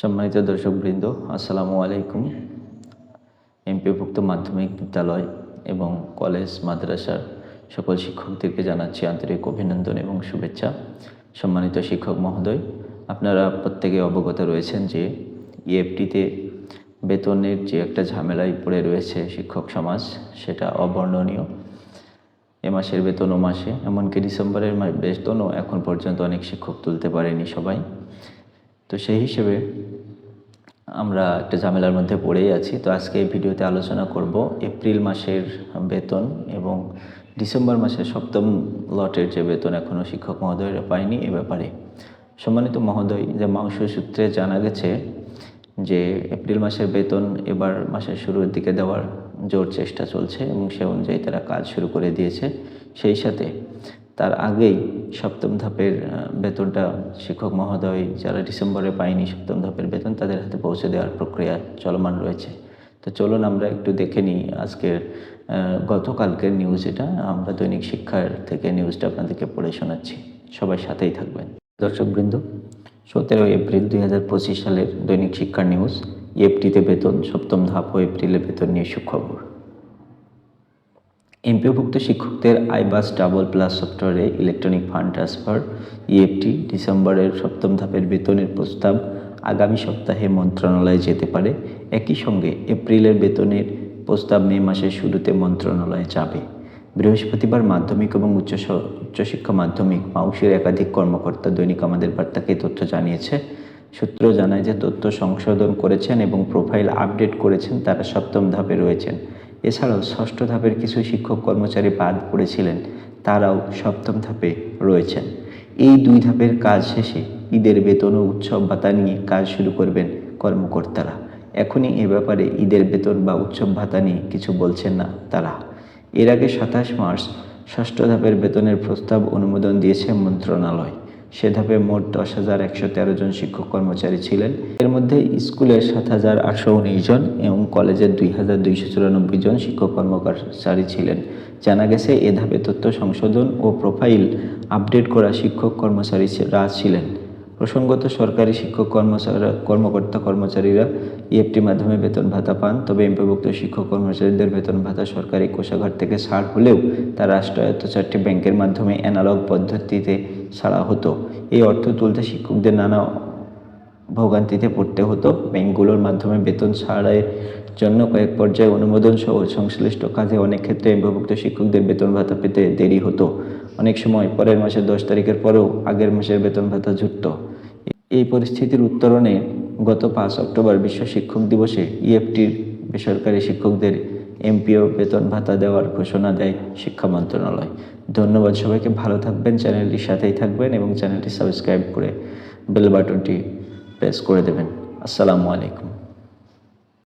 সম্মানিত দর্শকবৃন্দ, আসসালামু আলাইকুম। এমপিভুক্ত মাধ্যমিক বিদ্যালয় এবং কলেজ, মাদ্রাসার সকল শিক্ষকদেরকে জানাচ্ছি আন্তরিক অভিনন্দন এবং শুভেচ্ছা। সম্মানিত শিক্ষক মহোদয়, আপনারা প্রত্যেকে অবগত রয়েছেন যে ইএফটিতে বেতনের যে একটা ঝামেলায় পড়ে রয়েছে শিক্ষক সমাজ, সেটা অবর্ণনীয়। এ মাসের বেতন ও মাসে, এমনকি ডিসেম্বরের বেতনও এখন পর্যন্ত অনেক শিক্ষক তুলতে পারেনি সবাই। তো সেই হিসেবে আমরা একটা ঝামেলার মধ্যে পড়েই আছি। তো আজকে এই ভিডিওতে আলোচনা করব এপ্রিল মাসের বেতন এবং ডিসেম্বর মাসের সপ্তম লটের যে বেতন এখনও শিক্ষক মহোদয়রা পায়নি এ ব্যাপারে। সম্মানিত মহোদয়, যে মাংস সূত্রে জানা গেছে যে এপ্রিল মাসের বেতন এবার মাসের শুরুর দিকে দেওয়ার জোর চেষ্টা চলছে এবং সে অনুযায়ী তারা কাজ শুরু করে দিয়েছে। সেই সাথে তার আগেই সপ্তম ধাপের বেতনটা শিক্ষক মহোদয় যারা ডিসেম্বরে পায়নি সপ্তম ধাপের বেতন তাদের হাতে পৌঁছে দেওয়ার প্রক্রিয়া চলমান রয়েছে। তো চলুন আমরা একটু দেখে নিই আজকের গতকালকের নিউজ এটা। আমরা দৈনিক শিক্ষার থেকে নিউজটা আপনাদেরকে পড়ে শোনাচ্ছি। সবাই সাথেই থাকবেন। দর্শকবৃন্দ সতেরো এপ্রিল দুই হাজার পঁচিশ সালের দৈনিক শিক্ষার নিউজ ইএফটিতে বেতন, সপ্তম ধাপ ও এপ্রিলে বেতন নিয়ে সুখবর। এমপিওভুক্ত শিক্ষকদের আইবাস ডাবল প্লাস সফটওয়্যারে ইলেকট্রনিক ফান্ড ট্রান্সফার, ইএফটি, ডিসেম্বরের সপ্তম ধাপের বেতনের প্রস্তাব, আগামী সপ্তাহে মন্ত্রণালয়ে যেতে পারে। একই সঙ্গে এপ্রিলের বেতনের প্রস্তাব মে মাসের শুরুতে মন্ত্রণালয়ে যাবে। বৃহস্পতিবার মাধ্যমিক এবং উচ্চ উচ্চশিক্ষা মাধ্যমিক মাউসের একাধিক কর্মকর্তা দৈনিক আমাদের বার্তাকে তথ্য জানিয়েছে। সূত্র জানায় যে তথ্য সংশোধন করেছেন এবং প্রোফাইল আপডেট করেছেন তারা সপ্তম ধাপে রয়েছেন। এছাড়াও ষষ্ঠ ধাপের কিছু শিক্ষক কর্মচারী বাদ পড়েছিলেন, তারাও সপ্তম ধাপে রয়েছেন। এই দুই ধাপের কাজ শেষে ঈদের বেতন ও উৎসব ভাতা নিয়ে কাজ শুরু করবেন কর্মকর্তারা। এখনই এ ব্যাপারে ঈদের বেতন বা উৎসব ভাতা নিয়ে কিছু বলছেন না তারা। এর আগে সাতাশ মার্চ ষষ্ঠ ধাপের বেতনের প্রস্তাব অনুমোদন দিয়েছে মন্ত্রণালয়। সে ধাপে মোট দশ হাজার একশো তেরো জন শিক্ষক কর্মচারী ছিলেন। এর মধ্যে স্কুলের সাত হাজার আটশো উনিশ জন এবং কলেজের দুই হাজার দুইশো চুরানব্বই জন শিক্ষক কর্মচারী ছিলেন। জানা গেছে, এ ধাপে তথ্য সংশোধন ও প্রোফাইল আপডেট করা শিক্ষক কর্মচারীরা ছিলেন। প্রসঙ্গত, সরকারি শিক্ষক কর্মচারী কর্মকর্তা কর্মচারীরা ইএফটির মাধ্যমে বেতন ভাতা পান, তবে এমপিভুক্ত শিক্ষক কর্মচারীদের বেতন ভাতা সরকারি কোষাগার থেকে ছাড় হলেও তা রাষ্ট্রায়ত্ত চারটি ব্যাংকের মাধ্যমে অ্যানালগ পদ্ধতিতে ছাড়া হতো। এই অর্থ তুলতে শিক্ষকদের নানা ভোগান্তিতে পড়তে হতো। ব্যাংকগুলোর মাধ্যমে বেতন ছাড়ের জন্য কয়েক পর্যায়ে অনুমোদন সহ সংশ্লিষ্ট কাজে অনেক ক্ষেত্রে এমপিভুক্ত শিক্ষকদের বেতন ভাতা পেতে দেরি হতো। অনেক সময় পরের মাসের দশ তারিখের পরেও আগের মাসের বেতন ভাতা জুটত এই পরিস্থিতির উত্তরণে গত পাঁচ অক্টোবর বিশ্ব শিক্ষক দিবসে ইএফটির বেসরকারি শিক্ষকদের এমপিও বেতন ভাতা দেওয়ার ঘোষণা দেয় শিক্ষা মন্ত্রণালয়। ধন্যবাদ সবাইকে, ভালো থাকবেন, চ্যানেলটির সাথেই থাকবেন এবং চ্যানেলটি সাবস্ক্রাইব করে বেল বাটনটি প্রেস করে দেবেন। আসসালামু আলাইকুম।